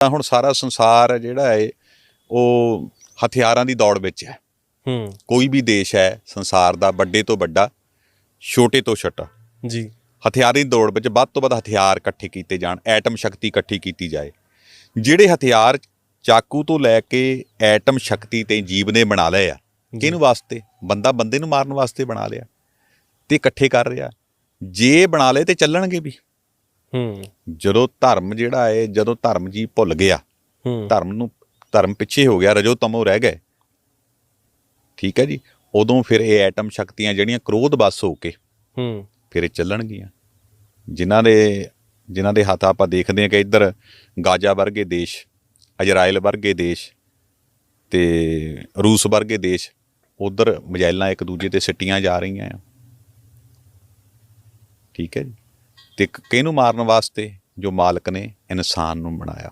ਤਾਂ ਹੁਣ ਸਾਰਾ ਸੰਸਾਰ ਜਿਹੜਾ ਹੈ ਉਹ ਹਥਿਆਰਾਂ ਦੀ ਦੌੜ ਵਿੱਚ ਹੈ। ਹੂੰ। ਕੋਈ ਵੀ ਦੇਸ਼ ਹੈ ਸੰਸਾਰ ਦਾ ਵੱਡੇ ਤੋਂ ਵੱਡਾ ਛੋਟੇ ਤੋਂ ਛੋਟਾ। ਜੀ। ਹਥਿਆਰੀ ਦੌੜ ਵਿੱਚ ਵੱਧ ਤੋਂ ਵੱਧ ਹਥਿਆਰ ਇਕੱਠੇ ਕੀਤੇ ਜਾਣ ਐਟਮ ਸ਼ਕਤੀ ਇਕੱਠੀ ਕੀਤੀ ਜਾਏ। ਜਿਹੜੇ ਹਥਿਆਰ ਚਾਕੂ ਤੋਂ ਲੈ ਕੇ ਐਟਮ ਸ਼ਕਤੀ ਤੇ ਜੀਵ ਨੇ ਬਣਾ ਲਏ ਆ ਕਿਹਨੂੰ ਵਾਸਤੇ? ਬੰਦਾ ਬੰਦੇ ਨੂੰ ਮਾਰਨ ਵਾਸਤੇ ਬਣਾ ਲਿਆ ਤੇ ਇਕੱਠੇ ਕਰ ਰਿਹਾ। ਜੇ ਬਣਾ ਲਏ ਤੇ ਚੱਲਣਗੇ ਵੀ। ਹੂੰ। ਜਦੋਂ ਧਰਮ ਜਿਹੜਾ ਹੈ ਜਦੋਂ ਧਰਮ ਜੀ ਭੁੱਲ ਗਿਆ ਹੂੰ। ਧਰਮ ਨੂੰ ਧਰਮ ਪਿੱਛੇ ਹੋ ਗਿਆ ਰਜੋ ਤਮੋ ਰਹਿ ਗਏ। ਠੀਕ ਹੈ ਜੀ? ਉਦੋਂ ਫਿਰ ਇਹ ਐਟਮ ਸ਼ਕਤੀਆਂ ਜਿਹੜੀਆਂ ਕ੍ਰੋਧ ਬਸ ਹੋ ਕੇ ਹੂੰ। ਫਿਰ ਇਹ ਚੱਲਣਗੀਆਂ। ਜਿਨ੍ਹਾਂ ਦੇ ਜਿਨ੍ਹਾਂ ਦੇ ਹੱਥ ਆਪਾਂ ਦੇਖਦੇ ਹਾਂ ਕਿ ਇੱਧਰ ਗਾਜ਼ਾ ਵਰਗੇ ਦੇਸ਼ ਇਜ਼ਰਾਈਲ ਵਰਗੇ ਦੇਸ਼ ਤੇ ਰੂਸ ਵਰਗੇ ਦੇਸ਼ ਉਧਰ ਮਜਾਇਲਾਂ ਇੱਕ ਦੂਜੇ ਤੇ ਸਿੱਟੀਆਂ ਜਾ ਰਹੀਆਂ ਆ। ਠੀਕ ਹੈ ਜੀ? ਤੇ ਕਿਹਨੂੰ ਮਾਰਨ ਵਾਸਤੇ? ਜੋ ਮਾਲਕ ਨੇ ਇਨਸਾਨ ਨੂੰ ਬਣਾਇਆ।